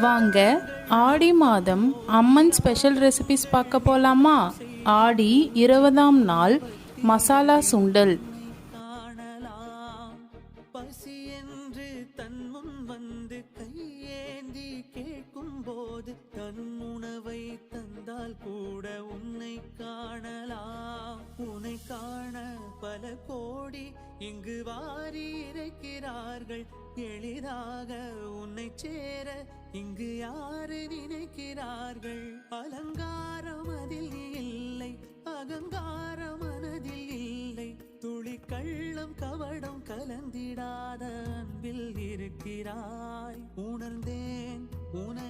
வாங்க ஆடி மாதம் அம்மன் special recipes பார்க்க போலாமா? ஆடி இருபதாம் நாள் மசாலா சுண்டல். காணலாம். தன் முன் வந்து தன் உணவை தந்தால் கூட காண பல கோடி இங்கு வாரி இறைக்கிறார்கள் எளிதாக உன்னை சேர இங்கு யாரு நினைக்கிறார்கள்? அலங்காரம் அதில் இல்லை அகங்காரம் மனதில் இல்லை. துளி கள்ளம் கவடம் கலந்திடாத அன்பில் இருக்கிறாய். உணர்ந்தேன் உன